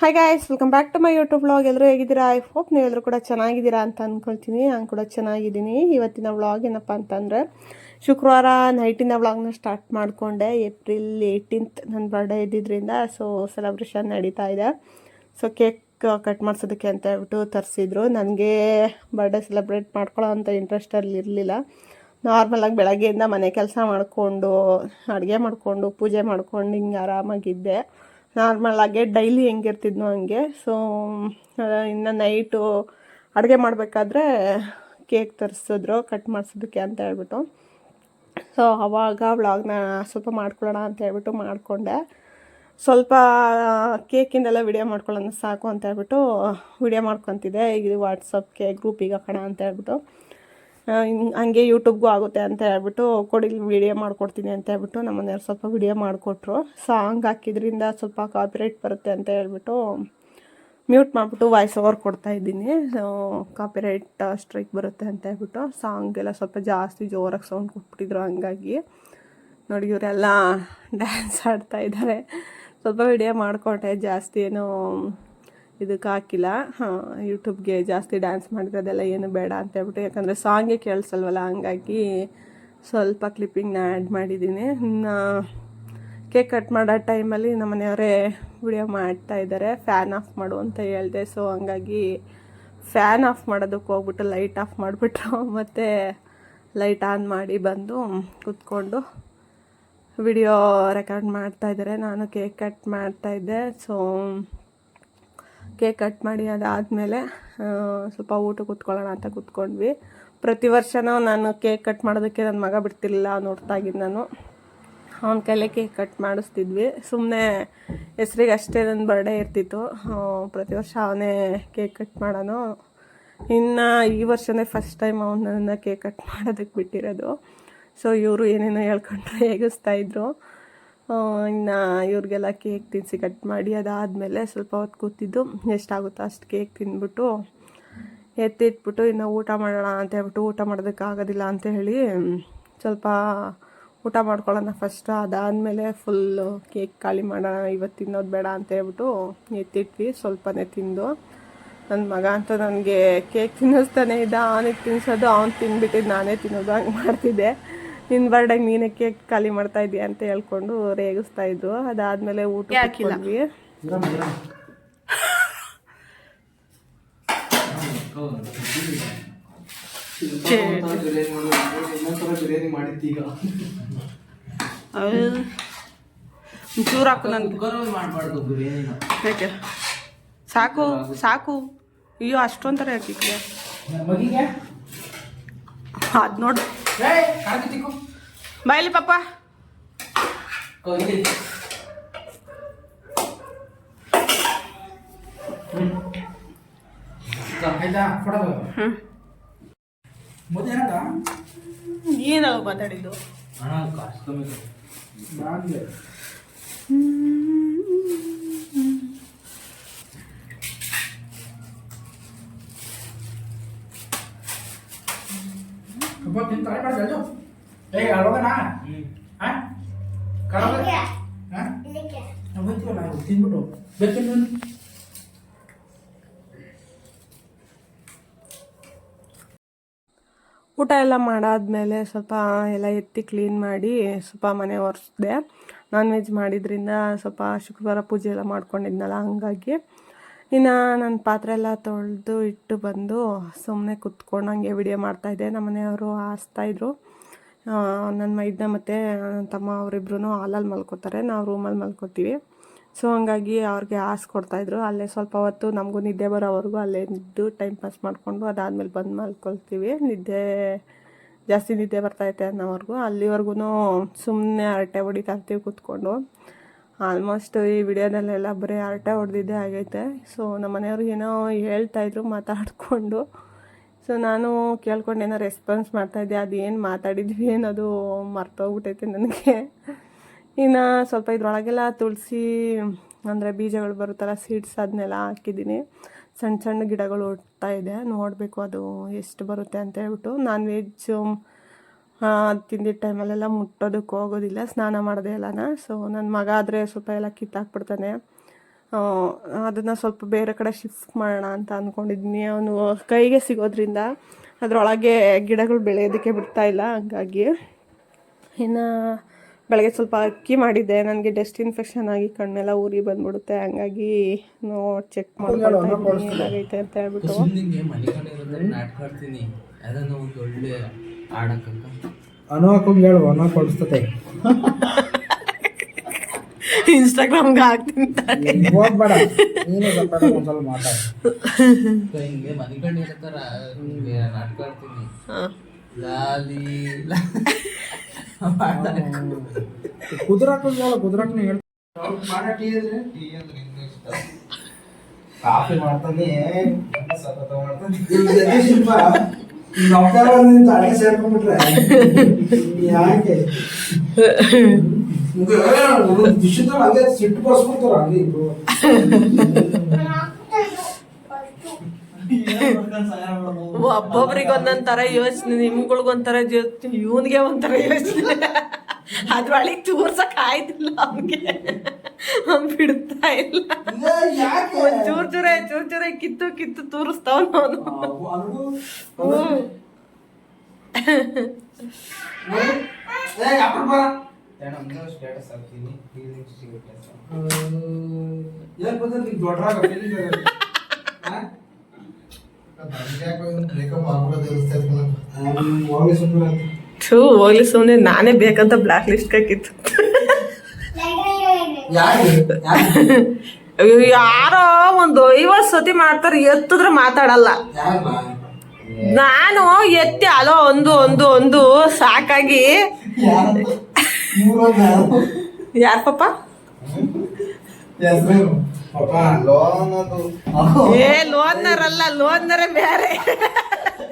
Hi guys welcome back to my YouTube vlog ಎಲ್ಲರೂ ಹೇಗಿದ್ದೀರಾ? I hope ನೀವು ಎಲ್ಲರೂ ಕೂಡ ಚೆನ್ನಾಗಿದ್ದೀರಾ ಅಂತ ಅಂದ್ಕೊಳ್ತೀನಿ ನಾನು ಕೂಡ ಚೆನ್ನಾಗಿದ್ದೀನಿ. ಇವತ್ತಿನ ವ್ಲಾಗ್ ಏನಪ್ಪ ಅಂತಂದರೆ, ಶುಕ್ರವಾರ ನೈಟಿನ ವ್ಲಾಗ್ನ ಸ್ಟಾರ್ಟ್ ಮಾಡಿಕೊಂಡೆ. ಏಪ್ರಿಲ್ ಏಯ್ಟೀನ್ತ್ ನನ್ನ ಬರ್ಡೇ ಇದ್ದಿದ್ದರಿಂದ ಸೊ ಸೆಲೆಬ್ರೇಷನ್ ನಡೀತಾ ಇದೆ. ಸೊ ಕೇಕ್ ಕಟ್ ಮಾಡಿಸೋದಕ್ಕೆ ಅಂತ ಹೇಳ್ಬಿಟ್ಟು ತರಿಸಿದ್ರು. ನನಗೆ ಬರ್ಡೇ ಸೆಲೆಬ್ರೇಟ್ ಮಾಡ್ಕೊಳ್ಳೋ ಅಂಥ ಇಂಟ್ರೆಸ್ಟಲ್ಲಿ ಇರಲಿಲ್ಲ. ನಾರ್ಮಲಾಗಿ ಬೆಳಗ್ಗೆಯಿಂದ ಮನೆ ಕೆಲಸ ಮಾಡಿಕೊಂಡು, ಅಡುಗೆ ಮಾಡಿಕೊಂಡು, ಪೂಜೆ ಮಾಡ್ಕೊಂಡು ಹಿಂಗೆ ಆರಾಮಾಗಿದ್ದೆ. ನಾರ್ಮಲಾಗೆ ಡೈಲಿ ಹೆಂಗಿರ್ತಿದ್ನೋ ಹಂಗೆ. ಸೊ ಇನ್ನು ನೈಟು ಅಡುಗೆ ಮಾಡಬೇಕಾದ್ರೆ ಕೇಕ್ ತರಿಸಿದ್ರು ಕಟ್ ಮಾಡಿಸೋದಕ್ಕೆ ಅಂತ ಹೇಳ್ಬಿಟ್ಟು. ಸೊ ಅವಾಗ ವ್ಲಾಗ್ನ ಸ್ವಲ್ಪ ಮಾಡ್ಕೊಳ್ಳೋಣ ಅಂತ ಹೇಳ್ಬಿಟ್ಟು ಮಾಡಿಕೊಂಡೆ. ಸ್ವಲ್ಪ ಕೇಕಿಂದೆಲ್ಲ ವಿಡಿಯೋ ಮಾಡ್ಕೊಳ್ಳೋಣ ಸಾಕು ಅಂತ ಹೇಳ್ಬಿಟ್ಟು ವಿಡಿಯೋ ಮಾಡ್ಕೊತಿದ್ದೆ. ಇದು ವಾಟ್ಸಪ್ಗೆ ಗ್ರೂಪಿಗೆ ಹಾಕೋಣ ಅಂತ ಹೇಳ್ಬಿಟ್ಟು. ಹಿಂಗ್- ಯೂಟ್ಯೂಬ್ಗೂ ಆಗುತ್ತೆ ಅಂತ ಹೇಳ್ಬಿಟ್ಟು ಕೊಡಿ ವಿಡಿಯೋ ಮಾಡ್ಕೊಡ್ತೀನಿ ಅಂತ ಹೇಳ್ಬಿಟ್ಟು ನಮ್ಮ ಮನೆಯವ್ರು ಸ್ವಲ್ಪ ವಿಡಿಯೋ ಮಾಡಿಕೊಟ್ರು. ಸಾಂಗ್ ಹಾಕಿದ್ರಿಂದ ಸ್ವಲ್ಪ ಕಾಪಿರೈಟ್ ಬರುತ್ತೆ ಅಂತ ಹೇಳ್ಬಿಟ್ಟು ಮ್ಯೂಟ್ ಮಾಡಿಬಿಟ್ಟು ವಾಯ್ಸ್ ಓವರ್ ಕೊಡ್ತಾ ಇದ್ದೀನಿ. ಕಾಪಿರೈಟ್ ಸ್ಟ್ರೈಕ್ ಬರುತ್ತೆ ಅಂತ ಹೇಳ್ಬಿಟ್ಟು ಸಾಂಗ್ ಎಲ್ಲ ಸ್ವಲ್ಪ ಜಾಸ್ತಿ ಜೋರಾಗಿ ಸೌಂಡ್ ಕೊಟ್ಬಿಟ್ಟಿದ್ರು ಹಂಗಾಗಿ. ನೋಡಿ, ಇವರೆಲ್ಲ ಡ್ಯಾನ್ಸ್ ಆಡ್ತಾ ಇದ್ದಾರೆ. ಸ್ವಲ್ಪ ವಿಡಿಯೋ ಮಾಡಿಕೊಟ್ಟೆ ಜಾಸ್ತಿ ಏನು ಇದಕ್ಕೆ ಹಾಕಿಲ್ಲ. ಯೂಟ್ಯೂಬ್ಗೆ ಜಾಸ್ತಿ ಡ್ಯಾನ್ಸ್ ಮಾಡಿರೋದೆಲ್ಲ ಏನು ಬೇಡ ಅಂತ ಹೇಳ್ಬಿಟ್ಟು. ಯಾಕಂದರೆ ಸಾಂಗೇ ಕೇಳಿಸಲ್ವಲ್ಲ, ಹಂಗಾಗಿ ಸ್ವಲ್ಪ ಕ್ಲಿಪ್ಪಿಂಗ್ನ ಆ್ಯಡ್ ಮಾಡಿದ್ದೀನಿ. ಕೇಕ್ ಕಟ್ ಮಾಡೋ ಟೈಮಲ್ಲಿ ನಮ್ಮ ಮನೆಯವರೇ ವಿಡಿಯೋ ಮಾಡ್ತಾ ಇದ್ದಾರೆ ಫ್ಯಾನ್ ಆಫ್ ಮಾಡು ಅಂತ ಹೇಳಿದೆ. ಸೊ ಹಂಗಾಗಿ ಫ್ಯಾನ್ ಆಫ್ ಮಾಡೋದಕ್ಕೆ ಹೋಗ್ಬಿಟ್ಟು ಲೈಟ್ ಆಫ್ ಮಾಡಿಬಿಟ್ರು. ಮತ್ತು ಲೈಟ್ ಆನ್ ಮಾಡಿ ಬಂದು ಕುತ್ಕೊಂಡು ವಿಡಿಯೋ ರೆಕಾರ್ಡ್ ಮಾಡ್ತಾ ಇದ್ದಾರೆ ನಾನು ಕೇಕ್ ಕಟ್ ಮಾಡ್ತಾಯಿದ್ದೆ ಸೊ ಕೇಕ್ ಕಟ್ ಮಾಡಿ ಅದಾದಮೇಲೆ ಸ್ವಲ್ಪ ಊಟ ಕೂತ್ಕೊಳ್ಳೋಣ ಅಂತ ಕೂತ್ಕೊಂಡ್ವಿ. ಪ್ರತಿ ವರ್ಷವೂ ನಾನು ಕೇಕ್ ಕಟ್ ಮಾಡೋದಕ್ಕೆ ನನ್ನ ಮಗ ಬಿಡ್ತಿರ್ಲಿಲ್ಲ ನೋಡ್ತಾ ಇದ್ದೀನಿ ನಾನು. ಅವನ ಕೈಲೇ ಕೇಕ್ ಕಟ್ ಮಾಡಿಸ್ತಿದ್ವಿ. ಸುಮ್ಮನೆ ಹೆಸ್ರಿಗೆ ಅಷ್ಟೇ ನನ್ನ ಬರ್ಡೇ ಇರ್ತಿತ್ತು. ಪ್ರತಿ ವರ್ಷ ಅವನೇ ಕೇಕ್ ಕಟ್ ಮಾಡೋನು. ಇನ್ನು ಈ ವರ್ಷನೇ ಫಸ್ಟ್ ಟೈಮ್ ಅವನನ್ನ ಕೇಕ್ ಕಟ್ ಮಾಡೋದಕ್ಕೆ ಬಿಟ್ಟಿರೋದು. ಸೊ ಇವರು ಏನೇನೋ ಹೇಳ್ಕೊಂಡ್ರು ಹೇಗಿಸ್ತಾ ಇದ್ರು. ಇನ್ನು ಇವ್ರಿಗೆಲ್ಲ ಕೇಕ್ ತಿನ್ನಿಸಿ ಕಟ್ ಮಾಡಿ ಅದಾದಮೇಲೆ ಸ್ವಲ್ಪ ಹೊತ್ತು ಕೂತಿದ್ದು ಎಷ್ಟಾಗುತ್ತೋ ಅಷ್ಟು ಕೇಕ್ ತಿಂದ್ಬಿಟ್ಟು ಎತ್ತಿಟ್ಬಿಟ್ಟು ಇನ್ನು ಊಟ ಮಾಡೋಣ ಅಂತ ಹೇಳ್ಬಿಟ್ಟು ಊಟ ಮಾಡೋದಕ್ಕಾಗೋದಿಲ್ಲ ಅಂತ ಹೇಳಿ ಸ್ವಲ್ಪ ಊಟ ಮಾಡ್ಕೊಳ್ಳೋಣ ಫಸ್ಟ್ ಅದಾದಮೇಲೆ ಫುಲ್ಲು ಕೇಕ್ ಖಾಲಿ ಮಾಡೋಣ ಇವತ್ತು ತಿನ್ನೋದು ಬೇಡ ಅಂತ ಹೇಳ್ಬಿಟ್ಟು ಎತ್ತಿಟ್ವಿ, ಸ್ವಲ್ಪನೇ ತಿಂದು. ನನ್ನ ಮಗ ಅಂತೂ ನನಗೆ ಕೇಕ್ ತಿನ್ನಿಸ್ತಾನೆ ಇದ್ದ, ಅವನಿಗೆ ತಿನ್ನಿಸೋದು ಅವ್ನು ತಿನ್ಬಿಟ್ಟಿದ್ದು ನಾನೇ ತಿನ್ನೋದು, ಹಂಗೆ ಮಾಡ್ತಿದ್ದೆ. ನಿನ್ನ ಬರ್ಡೆ ನೀನೇ ಕೇಕ್ ಖಾಲಿ ಮಾಡ್ತಾ ಇದೀಯ ಅಂತ ಹೇಳ್ಕೊಂಡು ರೇಗಿಸ್ತಾ ಇದ್ರು ಅದಾದ್ಮೇಲೆ ಊಟ ಹಾಕಿದ್ವಿ ಚೂರು ಹಾಕು ನನಗೆ ಯಾಕೆ? ಸಾಕು ಸಾಕು. ಅಯ್ಯೋ ಅಷ್ಟೊಂಥರ ಹಾಕಿದ್ಯಾ? ಅದ್ ಅದು ನೋಡಿ. ಏಯ್ ಕಾಗಿ ತಿಕ್ಕು ಬಾಯ್ಲಿ ಪಪ್ಪ ಏನಾಗ ಮಾತಾಡಿದ್ದು? ಅಪ್ಪ ತಿಂತಾರೆ ಮಾಡಿ ಜಲ್ದು ಏಯ್ ಅಳೋಗಣ ಹಾಂ ಕರೋಗ ಹಾಂ ನಾವು ತಿಂದ್ಬಿಟ್ಟು ಬೇಕಿಲ್ಲ ಊಟ ಎಲ್ಲ ಮಾಡಾದಮೇಲೆ ಸ್ವಲ್ಪ ಎಲ್ಲ ಎತ್ತಿ ಕ್ಲೀನ್ ಮಾಡಿ ಸ್ವಲ್ಪ ಮನೆ ಒರೆಸ್ದೆ. ನಾನ್ ವೆಜ್ ಮಾಡಿದ್ರಿಂದ ಸ್ವಲ್ಪ ಶುಕ್ರವಾರ ಪೂಜೆ ಎಲ್ಲ ಮಾಡ್ಕೊಂಡಿದ್ನಲ್ಲ ಹಂಗಾಗಿ ಇನ್ನು ನನ್ನ ಪಾತ್ರೆ ಎಲ್ಲ ತೊಳೆದು ಇಟ್ಟು ಬಂದು ಸುಮ್ಮನೆ ಕುತ್ಕೊಂಡು ಹಂಗೆ ವಿಡಿಯೋ ಮಾಡ್ತಾಯಿದ್ದೆ ನಮ್ಮ ಮನೆಯವರು ಹಾಸ್ತಾಯಿದ್ರು ನನ್ನ ಮೈದ್ನ ಮತ್ತು ನನ್ನ ತಮ್ಮ ಅವರಿಬ್ರು ಹಾಲಲ್ಲಿ ಮಲ್ಕೋತಾರೆ. ನಾವು ರೂಮಲ್ಲಿ ಮಲ್ಕೋತೀವಿ. ಸೊ, ಹಂಗಾಗಿ ಅವ್ರಿಗೆ ಹಾಸ್ಕೊಡ್ತಾಯಿದ್ರು ಅಲ್ಲೇ ಸ್ವಲ್ಪ ಹೊತ್ತು ನಮಗೂ ನಿದ್ದೆ ಬರೋವರೆಗೂ ಅಲ್ಲೇ ಇದ್ದು ಟೈಮ್ ಪಾಸ್ ಮಾಡಿಕೊಂಡು ಅದಾದಮೇಲೆ ಬಂದು ಮಲ್ಕೊಳ್ತೀವಿ. ನಿದ್ದೆ, ಜಾಸ್ತಿ ನಿದ್ದೆ ಬರ್ತೈತೆ ಅನ್ನೋವರೆಗೂ. ಅಲ್ಲಿವರೆಗೂ ಸುಮ್ಮನೆ ಹರಟೆ ಹೊಡಿತಾ ಇರ್ತೀವಿ ಕೂತ್ಕೊಂಡು. ಆಲ್ಮೋಸ್ಟ್ ಈ ವಿಡಿಯೋದಲ್ಲೆಲ್ಲ ಬರೀ ಹರಟೆ ಹೊಡೆದಿದ್ದೆ ಆಗೈತೆ. ಸೊ ನಮ್ಮ ಮನೆಯವ್ರು ಏನೋ ಹೇಳ್ತಾಯಿದ್ರು ಮಾತಾಡಿಕೊಂಡು. ಸೊ ನಾನು ಕೇಳ್ಕೊಂಡು ಏನೋ ರೆಸ್ಪಾನ್ಸ್ ಮಾಡ್ತಾಯಿದ್ದೆ ಅದು ಏನು ಮಾತಾಡಿದ್ವಿ ಅನ್ನೋದು ಮರ್ತೋಗ್ಬಿಟ್ಟೈತೆ ನನಗೆ. ಇನ್ನು ಸ್ವಲ್ಪ ಇದ್ರೊಳಗೆಲ್ಲ ತುಳಸಿ, ಅಂದರೆ ಬೀಜಗಳು ಬರುತ್ತಲ್ಲ ಸೀಡ್ಸ್ ಅದನ್ನೆಲ್ಲ ಹಾಕಿದ್ದೀನಿ. ಸಣ್ಣ ಸಣ್ಣ ಗಿಡಗಳು ಹುಟ್ತಾ ಇದೆ. ನೋಡಬೇಕು ಅದು ಎಷ್ಟು ಬರುತ್ತೆ ಅಂತ ಹೇಳ್ಬಿಟ್ಟು. ನಾನ್ ವೆಜ್ ತಿಂದಿದ್ದ ಟೈಮಲ್ಲೆಲ್ಲ ಮುಟ್ಟೋದಕ್ಕೆ ಹೋಗೋದಿಲ್ಲ ಸ್ನಾನ ಮಾಡೋದೇ ಎಲ್ಲನ ಸೊ ನನ್ನ ಮಗ ಆದರೆ ಸ್ವಲ್ಪ ಎಲ್ಲ ಕಿತ್ತಾಕ್ಬಿಡ್ತಾನೆ. ಅದನ್ನು ಸ್ವಲ್ಪ ಬೇರೆ ಕಡೆ ಶಿಫ್ಟ್ ಮಾಡೋಣ ಅಂತ ಅಂದ್ಕೊಂಡಿದ್ದೀನಿ ಅವನು ಕೈಗೆ ಸಿಗೋದ್ರಿಂದ ಅದರೊಳಗೆ ಗಿಡಗಳು ಬೆಳೆಯೋದಕ್ಕೆ ಬಿಡ್ತಾ ಇಲ್ಲ ಹಂಗಾಗಿ. ಇನ್ನು ಬೆಳಗ್ಗೆ ಸ್ವಲ್ಪ ಅಕ್ಕಿ ಮಾಡಿದ್ದೆ. ನನಗೆ ಡಸ್ಟ್ ಇನ್ಫೆಕ್ಷನ್ ಆಗಿ ಕಣ್ಣೆಲ್ಲ ಊರಿ ಬಂದ್ಬಿಡುತ್ತೆ ಹಂಗಾಗಿ ನೋಡಿ ಚೆಕ್ ಮಾಡ್ಕೊಳ್ತಾ ಏನಾಗೈತೆ ಅಂತ ಹೇಳ್ಬಿಟ್ಟು. ಅನು ಹಾಕೊಂಡು ಹೇಳು ಅನು ಕೊಡಿಸ್ತತೆ. ಇನ್ಸ್ಟಾಗ್ರಾಮ್ಗೆ ಹಾಕ್ತೀನಿ ಹೋಗ್ಬೇಡ ನೀನು ಸ್ವಲ್ಪ ಒಂದ್ಸಲ ಮಾತಾಡ. ಹಿಂಗೆ ಮನಿಕಂಡು ಹೇಳ್ತಾರ ಹಿಂಗೆ ನಾಟಕ ಆಡ್ತೀನಿ. ಲಾಲಿ ಹೇಳು ಕಾಫಿ ಮಾಡ್ತಾನೆ ಸತತ ಮಾಡ್ತಾನೆ. ಅಡಿಗೆ ಸೇರ್ಕೊಂಡ್ಬಿಟ್ರೆ. ಯಾಕೆ? ದಿಶದ ಹಂಗೆ ಸಿಟ್ಟು ಬರ್ಸ್ಬಿಡ್ತಾರ ಹಂಗೆ ಇಬ್ರು. ಒಬ್ಬೊಬ್ರಿಗೆ ಒಂದೊಂದ್ ಥರ ಯೋಚನೆ ನಿಮ್ಗಳಿಗೊಂಥರ ಯೋಚನೆ ಇವನ್ಗೆ ಒಂಥರ ಯೋಚನೆ. ಅದ್ರೊಳಗೆ ತೂರ್ಸಕ್ ಆಯ್ತಿಲ್ಲ ಅವ್ನಿಗೆ ಅವ್ನ್ ಬಿಡ್ತಾ ಇಲ್ಲ ಯಾಕೆ ಒಂದ್ ಚೂರ್ ಚೂರೆ ಚೂರ್ ಚೂರೆ ಕಿತ್ತು ಕಿತ್ತು ತೂರಿಸ್ತಾವನ ಅವನು ಸ್ಟೇಟಸ್ ಹಾಕ್ತೀನಿ ಥೂ ಹೋಗ್ಲಿ ಸುಮ್ಮನೆ ನಾನೇ ಬೇಕಂತ ಬ್ಲಾಕ್ ಲಿಸ್ಟ್ ಹಾಕಿತ್ತು ಯಾರೋ? ಒಂದು ಐವತ್ತು ಸತಿ ಮಾಡ್ತಾರೆ ಎತ್ತಿದ್ರೆ ಮಾತಾಡಲ್ಲ. ನಾನು ಎತ್ತಿ ಅಲೋ ಒಂದು ಒಂದು ಒಂದು ಸಾಕಾಗಿ. ಯಾರ? ಪಪ್ಪ ಏ ಲೋನ್ನರಲ್ಲ ಲೋನ್ನರೇ ಬೇರೆ.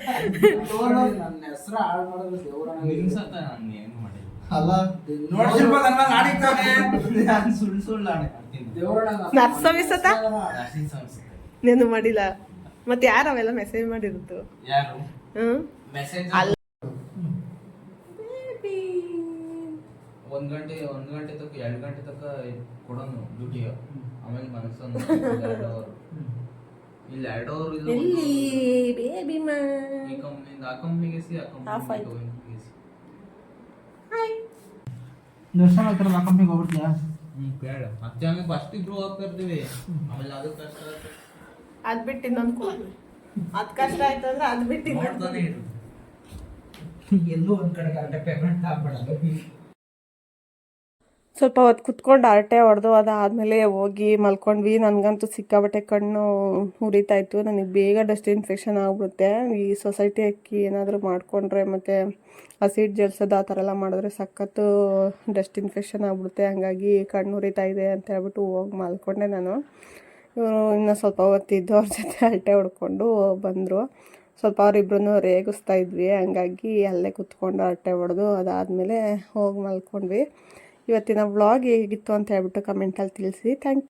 ನನ್ನ ಹೆಸರು ಹಾಳು ಮಾಡಿದ್ರೆ ದೇವ್ರ ನಿನ್ಸತ್ತ ನಾನು ಏನು ಮಾಡಿಲ್ಲ. ಅಲ್ಲ ನೋಡ್ಸಿರ್ಬೋದು ನನ್ನ ಆಡಿಕ್ತಾನೆ ನಾನು ಸುಳ್ಳು ಸುಳ್ಳು ಆಡ್ತೀನಿ ದೇವ್ರಣ್ಣ ನರ್ಸವಿಸತ ರಾಶಿ ಸಂಸ್ಥೆ నేను ಮಾಡಿಲ್ಲ. ಮತ್ತೆ ಯಾರು ಅವೆಲ್ಲ ಮೆಸೇಜ್ ಮಾಡಿರುತ್ತು ಯಾರು? ಹ್ಮ್? ಮೆಸೇಜ್ ಅಲ್ಲ. ಒಂದ್ ಗಂಟೆ ಒಂದ್ ಗಂಟೆ ತಕ ಎರಡು ಗಂಟೆ ತಕ ಕೊಡೋನು ಡ್ಯೂಟಿ ಆಮೇಲೆ ಮನಸ್ಸನ್ನು ಇಲ್ಲಿ ಎರಡು ಅವರ್ ಇಲ್ಲ ಎಲ್ಲಿ? ಬೇಬಿ ಮಾ. ಈ ಕಂಪ್ನಿಯಿಂದ ಆ ಕಂಪ್ನಿಗೆ ಸಿ ಆ Off ಆಯ್ತು. ಕಂಪ್ನಿಗೆ ಸಿ. ದರ್ಶನ ಹತ್ರ ಆ ಕಂಪ್ನಿಗೆ ಹೋಗ್ಬಿಡ್ತೀಯಾ? ಹ್ಞೂ ಬೇಡ. ಮತ್ತೆ ಹಂಗೆ ಫಸ್ಟ್ ಇಬ್ರು ಹೋಗ್ತಾ ಇರ್ತೀವಿ ಆಮೇಲೆ ಅದು ಕಷ್ಟ ಆಗುತ್ತೆ. ಅದ್ ಬಿಟ್ಟು ಇನ್ನೊಂದು ಅದ್ ಕಷ್ಟ ಆಯ್ತು ಅಂದ್ರೆ ಅದ್ ಬಿಟ್ಟು ಇನ್ನೊಂದ್ ನೋಡ್ತಾನೆ ಇರು. ಎಲ್ಲೂ ಒಂದ್ ಕಡೆ ಕರೆಕ್ಟ್ ಪೇಮೆಂಟ್ ಆಗ್ಬೇಡ ಸ್ವಲ್ಪ ಹೊತ್ತು ಕುತ್ಕೊಂಡು ಹರಟೆ ಹೊಡೆದು ಅದಾದಮೇಲೆ ಹೋಗಿ ಮಲ್ಕೊಂಡ್ವಿ. ನನಗಂತೂ ಸಿಕ್ಕಾಬಟ್ಟೆ ಕಣ್ಣು ಉರಿತಾ ಇತ್ತು. ನನಗೆ ಬೇಗ ಡಸ್ಟ್ ಇನ್ಫೆಕ್ಷನ್ ಆಗ್ಬಿಡುತ್ತೆ. ಈ ಸೊಸೈಟಿ ಅಕ್ಕಿ ಏನಾದರೂ ಮಾಡಿಕೊಂಡ್ರೆ ಮತ್ತು ಹಸಿಟ್ ಜಲ್ಸೋದು ಆ ಥರ ಎಲ್ಲ ಮಾಡಿದ್ರೆ ಸಖತ್ತು ಡಸ್ಟ್ ಇನ್ಫೆಕ್ಷನ್ ಆಗ್ಬಿಡುತ್ತೆ. ಹಂಗಾಗಿ ಕಣ್ಣು ಉರಿತಾ ಇದೆ ಅಂತ ಹೇಳ್ಬಿಟ್ಟು ಹೋಗಿ ಮಲ್ಕೊಂಡೆ ನಾನು. ಇವರು ಇನ್ನೂ ಸ್ವಲ್ಪ ಹೊತ್ತಿದ್ದು ಅವ್ರ ಜೊತೆ ಹರಟೆ ಹೊಡ್ಕೊಂಡು ಬಂದರು. ಸ್ವಲ್ಪ ಅವರಿಬ್ರು ರೇಗಿಸ್ತಾ ಇದ್ವಿ. ಹಂಗಾಗಿ ಅಲ್ಲೇ ಕುತ್ಕೊಂಡು ಹರಟೆ ಹೊಡೆದು ಅದಾದಮೇಲೆ ಹೋಗಿ ಮಲ್ಕೊಂಡ್ವಿ. ಇವತ್ತಿನ ವ್ಲಾಗ್ ಹೇಗಿತ್ತು ಅಂತ ಹೇಳ್ಬಿಟ್ಟು ಕಮೆಂಟಲ್ಲಿ ತಿಳಿಸಿ. ಥ್ಯಾಂಕ್